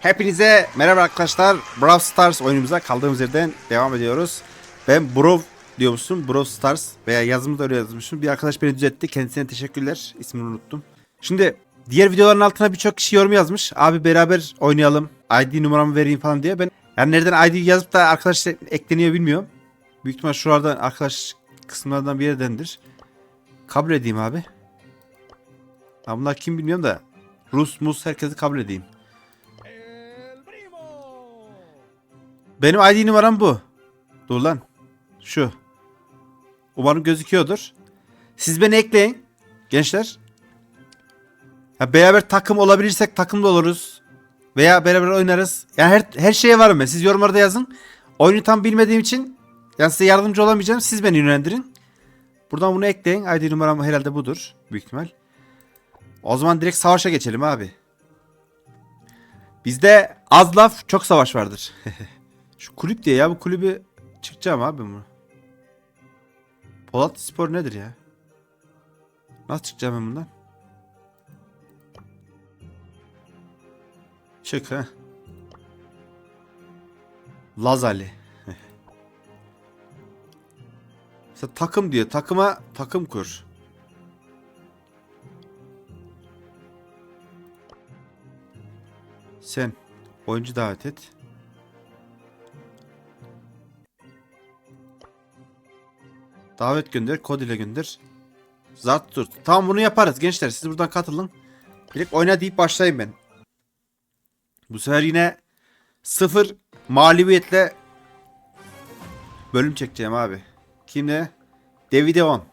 Hepinize merhaba arkadaşlar. Brawl Stars oyunumuza kaldığımız yerden devam ediyoruz. Ben Brawl diyormuşum. Brawl Stars veya yazımı da öyle yazmışım. Bir arkadaş beni düzeltti. Kendisine teşekkürler. İsmini unuttum. Şimdi diğer videoların altına birçok kişi yorum yazmış. Abi beraber oynayalım. ID numaramı vereyim falan diye. Ben yani nereden ID yazıp da arkadaş ekleniyor bilmiyorum. Büyük ihtimal şuralardan arkadaş kısımlardan bir yerdendir. Kabul edeyim abi. Ha bunlar kim bilmiyorum da. Rus, Mus herkesi kabul edeyim. Benim ID numaram bu. Dur lan. Şu. Umarım gözüküyordur. Siz beni ekleyin. Gençler. Ya beraber takım olabilirsek takımda oluruz. Veya beraber oynarız. Yani her, her şeye varım ben. Siz yorumlarda yazın. Oyunu tam bilmediğim için yani size yardımcı olamayacağım. Siz beni yönlendirin. Buradan bunu ekleyin. ID numaram herhalde budur. Büyük ihtimal. O zaman direkt savaşa geçelim abi. Bizde az laf çok savaş vardır. Şu kulüp diye ya bu kulübü çıkacağım abi bunu. Polat Spor nedir ya? Nasıl çıkacağım ben bundan? Çık ha. Lazali. Mesela takım diyor. Takıma takım kur. Sen oyuncu davet et. Davet gönder, kod ile gönder. Zart tut. Tamam bunu yaparız gençler. Siz buradan katılın. Direkt oyna deyip başlayayım ben. Bu sefer yine sıfır mağlubiyetle bölüm çekeceğim abi. Kimle? Davide On.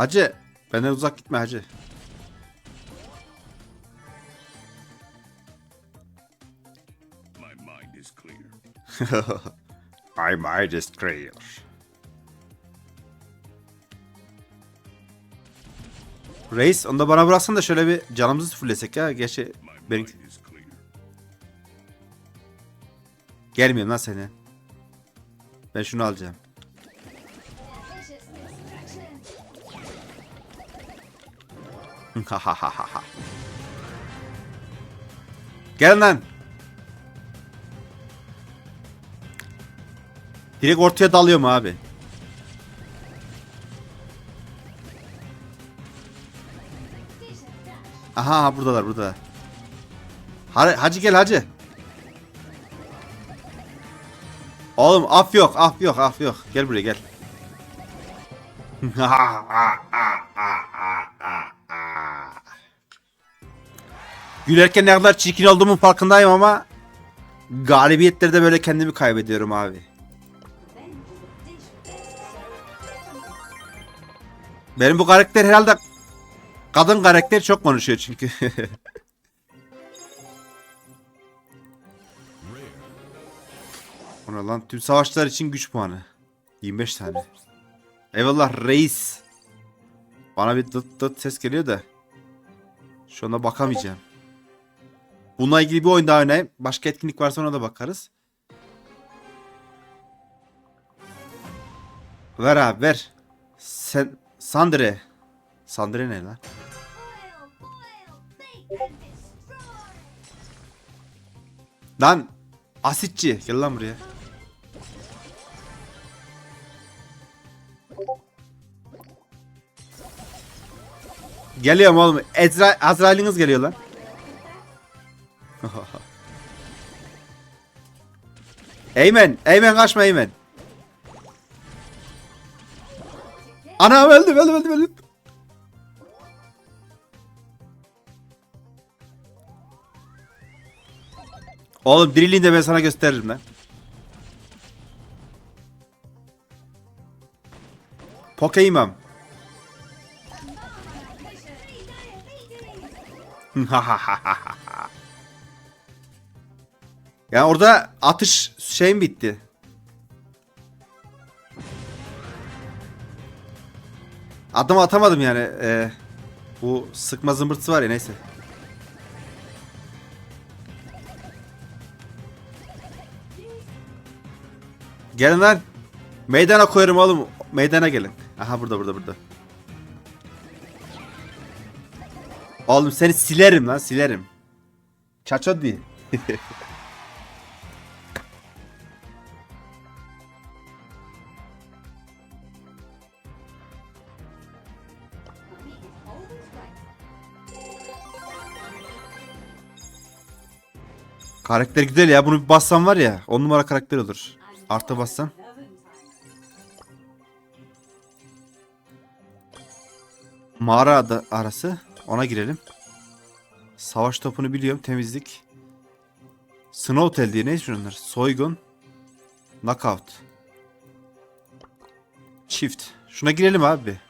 Hacı. Benden uzak gitme hacı. My mind is clear. My mind is clear. Reis onu da bana bıraksan da şöyle bir canımızı fullesek ya. Gerçi benim gelmiyorum lan seni. Ben şunu alacağım. Gel lan. Direkt ortaya dalıyorum abi. Aha buradalar burada. Hacı gel hacı. Oğlum af yok af yok af yok. Gel buraya gel. Gülerken ne kadar çirkin olduğumun farkındayım ama galibiyetlerde böyle kendimi kaybediyorum abi. Benim bu karakter herhalde kadın karakter çok konuşuyor çünkü. Ona lan tüm savaşlar için güç puanı. 25 tane. Eyvallah reis. Bana bir dıt dıt ses geliyor da. Şu anda bakamayacağım. Bununla ilgili bir oyun daha oynayayım. Başka etkinlik varsa ona da bakarız. Ver abi ver. Sen Sandre. Sandre ne lan? Lan asitçi gel lan buraya. Geliyorum oğlum. Ezra Azrail'iniz geliyor lan. Eymen, Eymen kaçma Eymen. Ana öldüm, öldüm, öldüm, öldüm. Oğlum diriliğini de ben sana gösteririm lan. Pokemon. yani orada atış şeyim bitti. Adım atamadım yani. Ee, Bu sıkma zımbırtısı var ya neyse. Gelin lan. Meydana koyarım oğlum. Meydana gelin. Aha burada burada burada. Oğlum seni silerim lan silerim. Çaço değil. Karakter güzel ya. Bunu bir bassan var ya. On numara karakter olur. Artı time. Mağara ada- arası. Ona girelim. Savaş topunu biliyorum. Temizlik. Snow Hotel diye ne şunlar? Soygun. Knockout. Çift. Şuna girelim abi.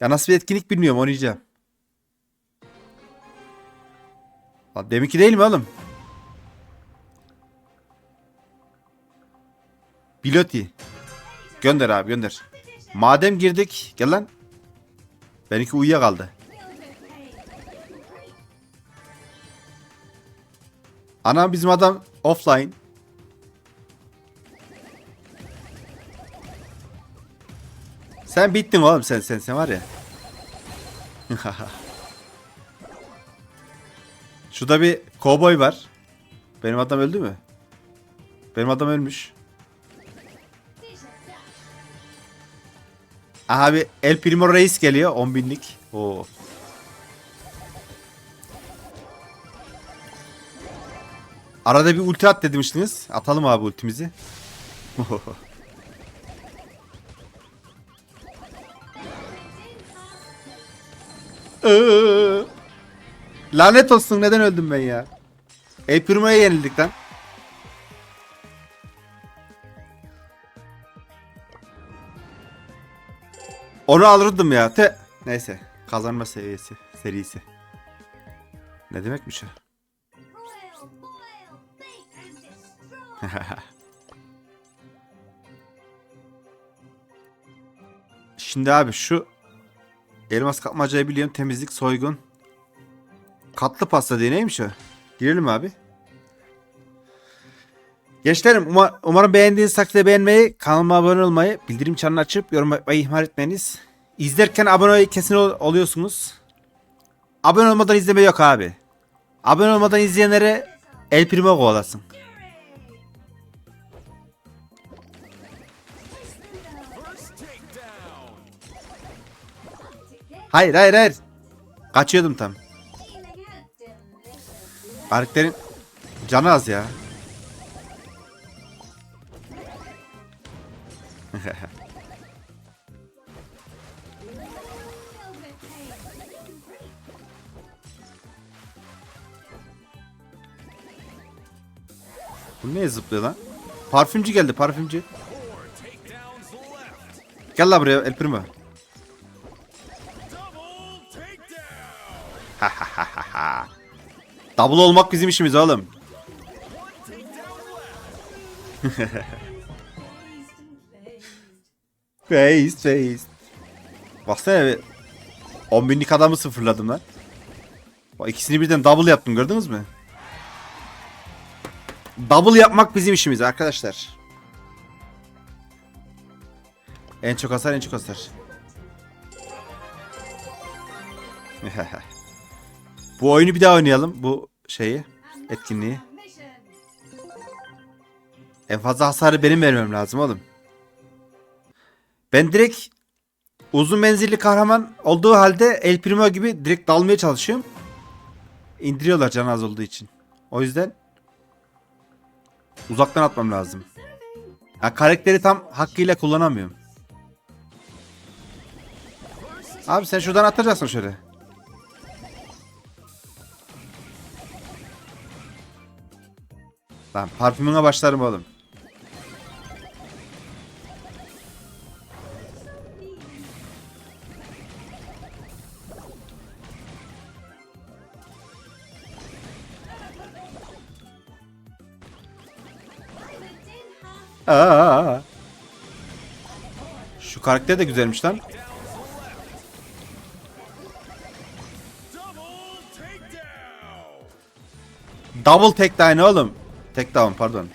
Ya nasıl bir etkinlik bilmiyorum oynayacağım. Lan deminki değil mi oğlum? Piloti. Gönder abi gönder. Madem girdik gel lan. Benimki uyuyakaldı. Ana bizim adam offline. Sen bittin oğlum sen sen sen var ya. Şurada bir kovboy var. Benim adam öldü mü? Benim adam ölmüş. Aha bir El Primo Reis geliyor 10 binlik. Oo. Arada bir ulti at demiştiniz. Atalım abi ultimizi. Lanet olsun neden öldüm ben ya? El Primo'ya yenildik lan. Onu alırdım ya. Te. Neyse. Kazanma seviyesi. Serisi. Ne demekmiş o? Şimdi abi şu elmas kapmacayı biliyorum. Temizlik, soygun. Katlı pasta diye neymiş o? Girelim abi. Gençlerim uma- umarım beğendiğiniz takdirde beğenmeyi, kanalıma abone olmayı, bildirim çanını açıp yorum yapmayı ihmal etmeniz. İzlerken abone kesin ol- oluyorsunuz. Abone olmadan izleme yok abi. Abone olmadan izleyenlere El Primo kovalasın. Hayır hayır hayır. Kaçıyordum tam. Karakterin canı az ya. Bu neye zıplıyor lan? Parfümcü geldi parfümcü. Gel la buraya El Primo. Double olmak bizim işimiz oğlum. Face face. Baksana bir 10 binlik adamı sıfırladım lan. Bak ikisini birden double yaptım gördünüz mü? Double yapmak bizim işimiz arkadaşlar. En çok hasar en çok hasar. bu oyunu bir daha oynayalım bu şeyi etkinliği. En fazla hasarı benim vermem lazım oğlum. Ben direkt uzun menzilli kahraman olduğu halde El Primo gibi direkt dalmaya çalışıyorum. İndiriyorlar can az olduğu için. O yüzden uzaktan atmam lazım. Ya karakteri tam hakkıyla kullanamıyorum. Abi sen şuradan atacaksın şöyle. Lan parfümüne başlarım oğlum. Aa. Şu karakter de güzelmiş lan. Double take down oğlum. Tek down pardon.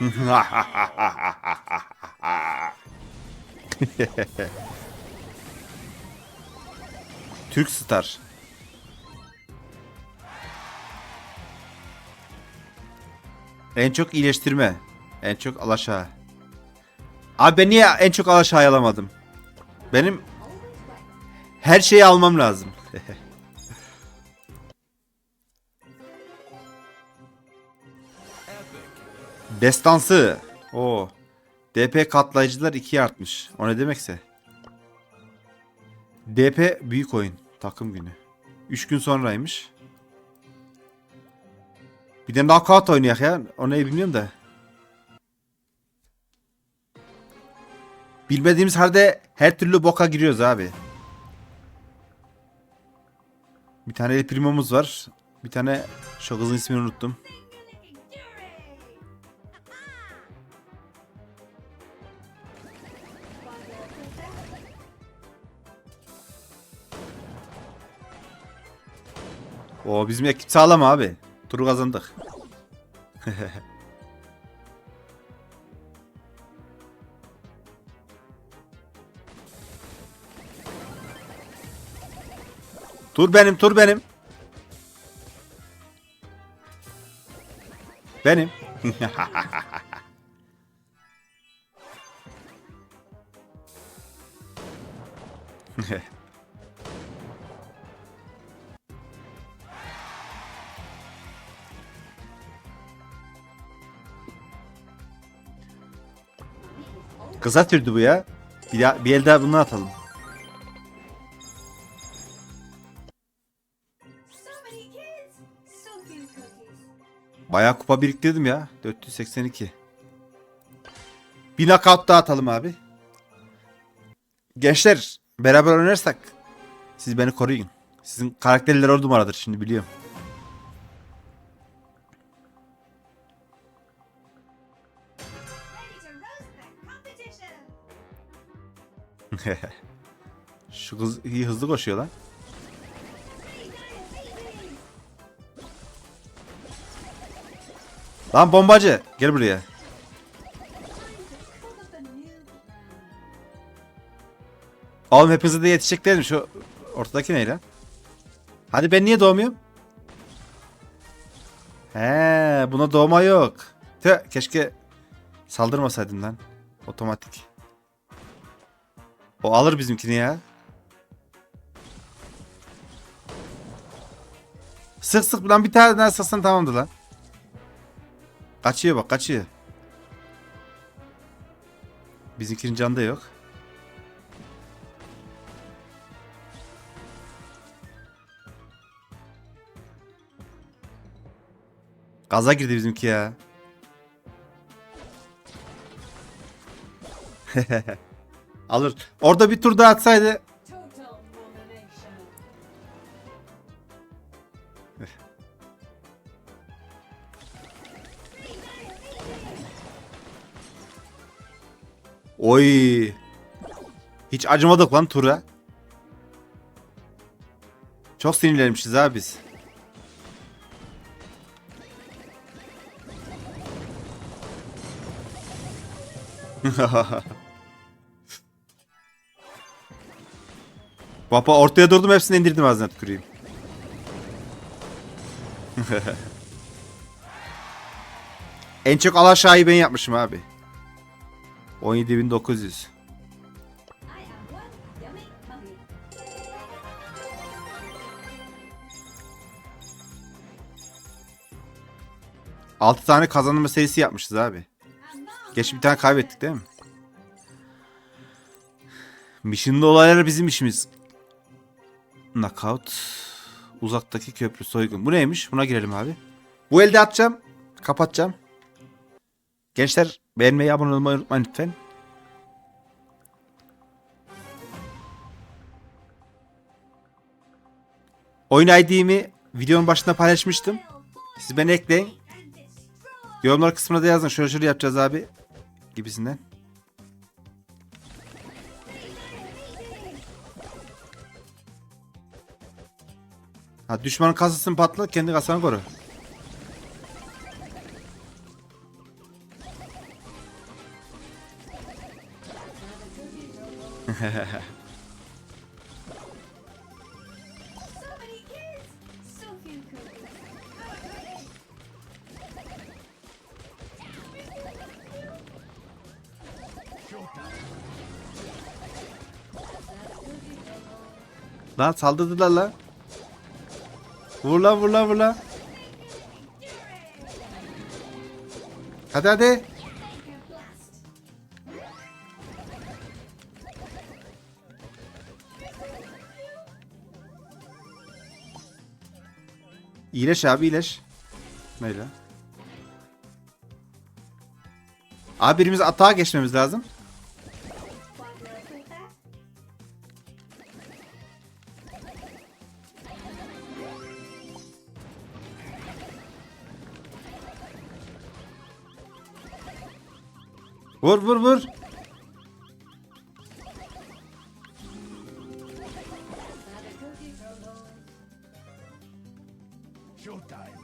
Türk Star. En çok iyileştirme. En çok alaşağı. Abi ben niye en çok alaşağı alamadım? Benim her şeyi almam lazım. Destansı. O. DP katlayıcılar 2'ye artmış. O ne demekse. DP büyük oyun. Takım günü. 3 gün sonraymış. Bir de knockout oynayak ya. O neyi bilmiyorum da. Bilmediğimiz halde her türlü boka giriyoruz abi. Bir tane Primo'muz var. Bir tane şu kızın ismini unuttum. O bizim ekip sağlam abi. Turu kazandık. tur benim, tur benim. Benim. Kısa sürdü bu ya. Bir, daha, bir el daha bunu atalım. Bayağı kupa biriktirdim ya. 482. Bir knockout daha atalım abi. Gençler beraber oynarsak siz beni koruyun. Sizin karakterler on numaradır şimdi biliyorum. Şu kız iyi hızlı koşuyor lan. Lan bombacı gel buraya. Oğlum hepinize de yetişecek değilim şu ortadaki ne lan? Hadi ben niye doğmuyorum? He, buna doğma yok. Tüh, keşke saldırmasaydın lan. Otomatik. O alır bizimkini ya. Sık sık lan bir tane daha sıksan tamamdır lan. Kaçıyor bak kaçıyor. Bizimkinin canı da yok. Gaza girdi bizimki ya. Alır. Orada bir tur daha atsaydı. Oy. Hiç acımadık lan tura. Çok sinirlenmişiz abi biz. Baba ortaya durdum hepsini indirdim ağzına tüküreyim. en çok alaşağıyı ben yapmışım abi. 17.900. I am one yummy puppy. Altı tane kazanma serisi yapmışız abi. Geç bir tane kaybettik değil mi? Mission'lı olaylar bizim işimiz. Knockout. Uzaktaki köprü soygun. Bu neymiş? Buna girelim abi. Bu elde atacağım. Kapatacağım. Gençler beğenmeyi abone olmayı unutmayın lütfen. Oyun ID'mi videonun başında paylaşmıştım. Siz beni ekleyin. Yorumlar kısmına da yazın. Şöyle şöyle yapacağız abi. Gibisinden. Ha düşmanın kasasını patlat kendi kasanı koru. Lan saldırdılar lan. Vur lan vur lan vur lan. Hadi hadi. İyileş abi iyileş. Neyle? Abi birimiz atağa geçmemiz lazım. Vur vur vur. Showtime.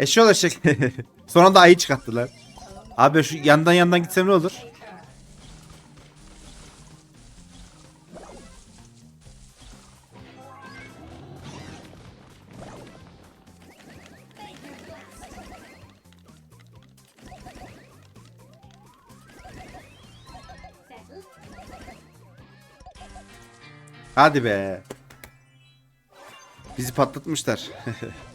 Eşi olacak. Sonra da ayı çıkarttılar. Abi şu yandan yandan gitsem ne olur? Hadi be. Bizi patlatmışlar.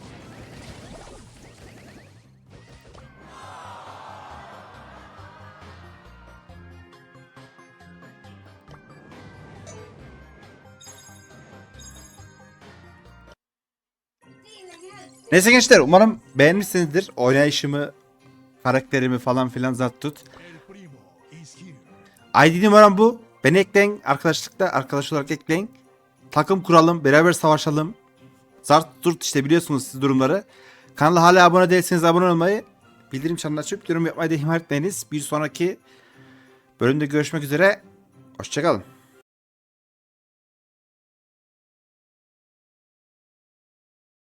Neyse gençler umarım beğenmişsinizdir. Oynayışımı, karakterimi falan filan zat tut. ID numaram bu. Beni ekleyin. Arkadaşlıkta arkadaş olarak ekleyin. Takım kuralım. Beraber savaşalım. Zart durt işte biliyorsunuz siz durumları. Kanala hala abone değilseniz abone olmayı, bildirim çanını açıp yorum yapmayı da ihmal etmeyiniz. Bir sonraki bölümde görüşmek üzere. Hoşçakalın.